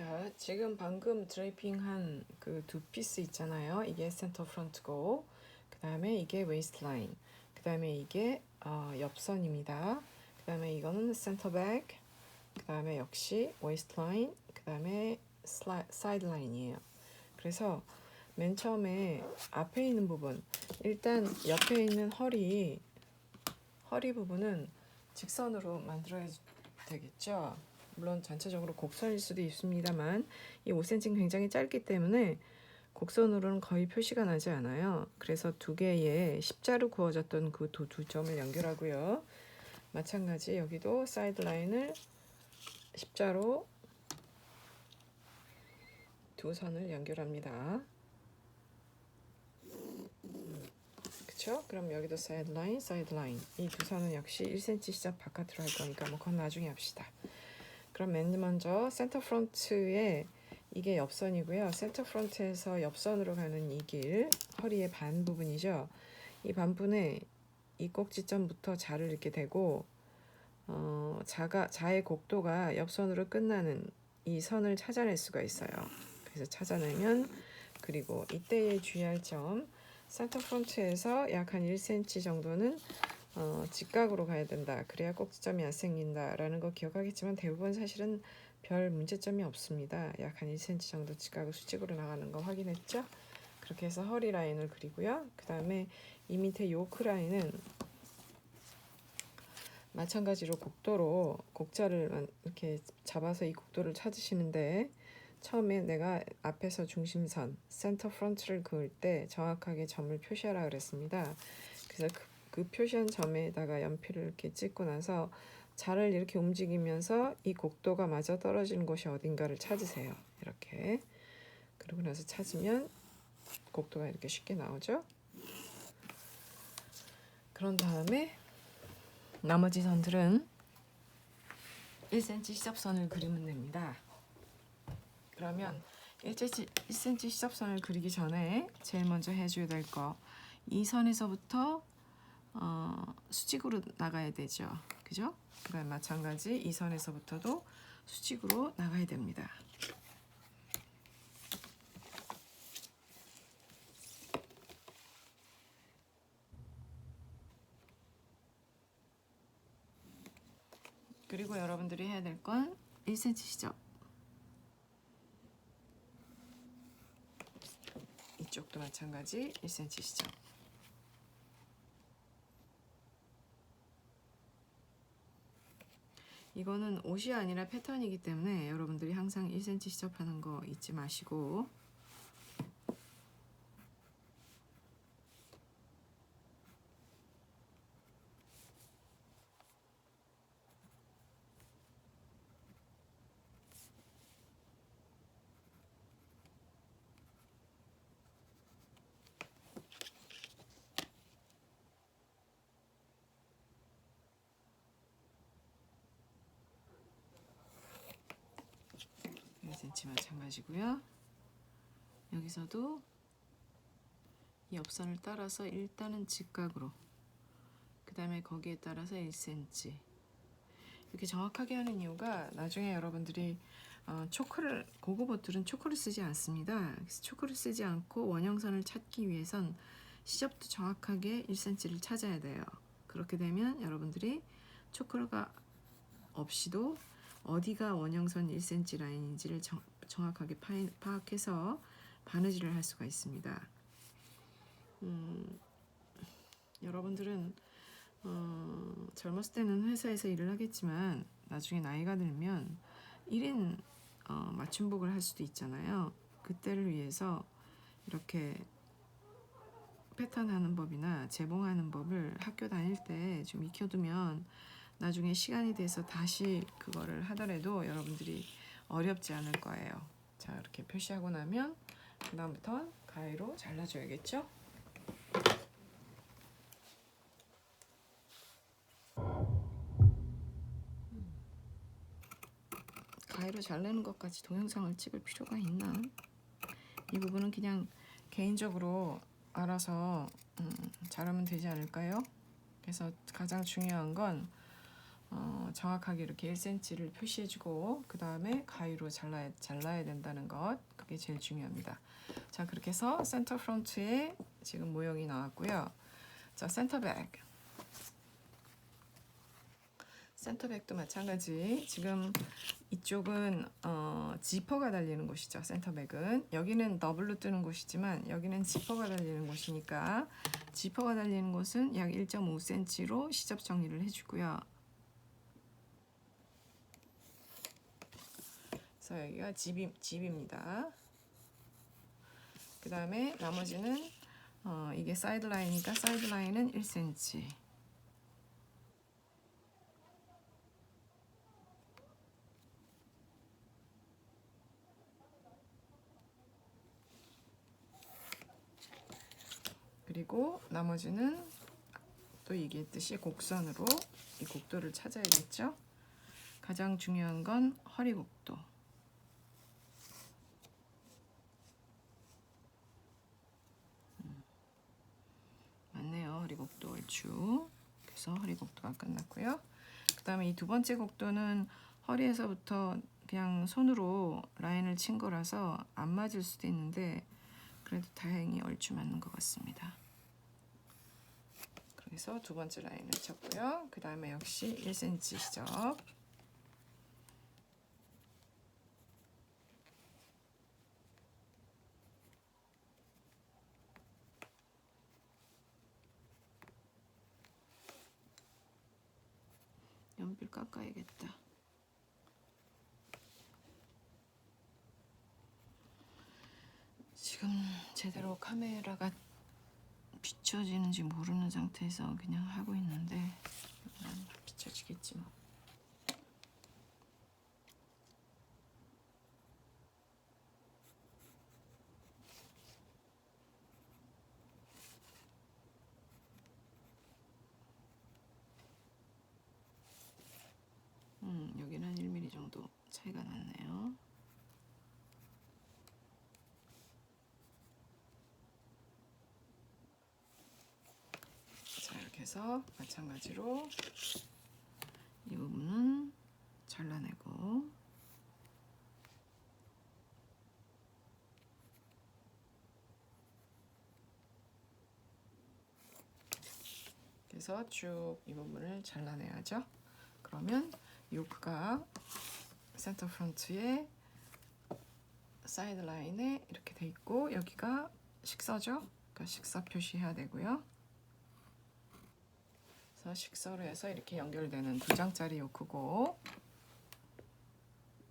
자, 지금 방금 드레이핑한 그 두 피스 있잖아요. 이게 센터 프론트고, 그 다음에 이게 웨이스트라인, 그 다음에 이게 어, 옆선입니다. 그 다음에 이거는 센터 백, 그 다음에 역시 웨이스트라인, 그 다음에 사이드 라인이에요. 그래서 맨 처음에 앞에 있는 부분, 일단 옆에 있는 허리, 허리 부분은 직선으로 만들어야 되겠죠. 물론 전체적으로 곡선일 수도 있습니다만 이 5cm는 굉장히 짧기 때문에 곡선으로는 거의 표시가 나지 않아요. 그래서 두 개의 십자로 구워졌던 그 두 점을 연결하고요. 마찬가지 여기도 사이드 라인을 십자로 두 선을 연결합니다. 그쵸? 그럼 여기도 사이드 라인, 사이드 라인. 이 두 선은 역시 1cm 시작 바깥으로 할 거니까 뭐 그건 나중에 합시다. 그럼 맨 먼저 센터 프론트에 이게 옆선이고요. 센터 프론트에서 옆선으로 가는 이 길, 허리의 반 부분이죠. 이 반분에 이 꼭지점부터 자를 이렇게 대고 어, 자가 자의 곡도가 옆선으로 끝나는 이 선을 찾아낼 수가 있어요. 그래서 찾아내면 그리고 이때에 주의할 점 센터 프론트에서 약 한 1cm 정도는 어, 직각으로 가야 된다. 그래야 꼭지점이 안 생긴다라는 거 기억하겠지만 대부분 사실은 별 문제점이 없습니다. 약 한 1cm 정도 직각을 수직으로 나가는 거 확인했죠? 그렇게 해서 허리 라인을 그리고요. 그 다음에 이 밑에 요크 라인은 마찬가지로 곡도로 곡자를 이렇게 잡아서 이 곡도를 찾으시는데 처음에 내가 앞에서 중심선 센터 프론트를 그을 때 정확하게 점을 표시하라 그랬습니다. 그래서 그, 그 표시한 점에다가 연필을 이렇게 찍고 나서 자를 이렇게 움직이면서 이 곡도가 맞아 떨어지는 곳이 어딘가를 찾으세요. 이렇게 그러고 나서 찾으면 곡도가 이렇게 쉽게 나오죠. 그런 다음에 나머지 선들은 1cm 시접선을 그리면 됩니다. 그러면 1cm, 1cm 시접선을 그리기 전에 제일 먼저 해줘야 될 거 이 선에서부터 어, 수직으로 나가야 되죠. 그죠? 그다음 마찬가지 이 선에서부터도 수직으로 나가야 됩니다. 그리고 여러분들이 해야 될 건 1cm 시접 이쪽도 마찬가지 1cm 시접 이거는 옷이 아니라 패턴이기 때문에 여러분들이 항상 1cm 시접하는 거 잊지 마시고 cm 마찬가지고요. 여기서도 이 옆선을 따라서 일단은 직각으로 그 다음에 거기에 따라서 1cm 이렇게 정확하게 하는 이유가 나중에 여러분들이 어, 초크를 고급 옷들은 초크를 쓰지 않습니다. 그래서 초크를 쓰지 않고 원형선을 찾기 위해선 시접도 정확하게 1cm를 찾아야 돼요. 그렇게 되면 여러분들이 초크가 없이도 어디가 원형선 1cm 라인인지를 정, 정확하게 파인, 파악해서 바느질을 할 수가 있습니다. 음, 여러분들은 어, 젊었을 때는 회사에서 일을 하겠지만 나중에 나이가 들면 1인 어, 맞춤복을 할 수도 있잖아요. 그때를 위해서 이렇게 패턴 하는 법이나 재봉하는 법을 학교 다닐 때 좀 익혀두면 나중에 시간이 돼서 다시 그거를 하더라도 여러분들이 어렵지 않을 거예요. 자 이렇게 표시하고 나면 그 다음부터 가위로 잘라줘야겠죠? 가위로 잘라는 것까지 동영상을 찍을 필요가 있나? 이 부분은 그냥 개인적으로 알아서 음, 잘하면 되지 않을까요? 그래서 가장 중요한 건 어, 정확하게 이렇게 1cm를 표시해주고 그 다음에 가위로 잘라야, 잘라야 된다는 것. 그게 제일 중요합니다. 자 그렇게 해서 센터 프론트에 지금 모형이 나왔고요. 자 센터백. 센터백도 마찬가지. 지금 이쪽은 어, 지퍼가 달리는 곳이죠 센터백은. 여기는 더블로 뜨는 곳이지만 여기는 지퍼가 달리는 곳이니까 지퍼가 달리는 곳은 약 1.5cm로 시접 정리를 해주고요 그래서 여기가 집이, 집입니다 그 다음에 나머지는 어, 이게 사이드 라인이니까 사이드 라인은 1cm 그리고 나머지는 또 얘기했듯이 곡선으로 이 곡도를 찾아야겠죠. 가장 중요한 건 허리 곡도. 음. 맞네요. 허리 곡도 얼추. 그래서 허리 곡도가 끝났고요. 그 다음에 이 두 번째 곡도는 허리에서부터 그냥 손으로 라인을 친 거라서 안 맞을 수도 있는데 그래도 다행히 얼추 맞는 것 같습니다. 그래서 두 번째 라인을 쳤고요. 그 다음에 역시 1cm 시접. 연필 깎아야겠다. 지금 제대로 카메라가 비춰지는지 모르는 상태에서 그냥 하고 있는데 난 비춰지겠지 뭐. 음, 여기는 한 1mm 정도 차이가 났네요. 자 이렇게 해서 마찬가지로 이 부분은 잘라내고 그래서 쭉 이 부분을 잘라내야죠. 그러면 요크가 센터 프론트에 사이드 라인에 이렇게 돼 있고 여기가 식서죠. 그러니까 식서 표시해야 되고요. 그래서 식서로 해서 이렇게 연결되는 두 장짜리 요크고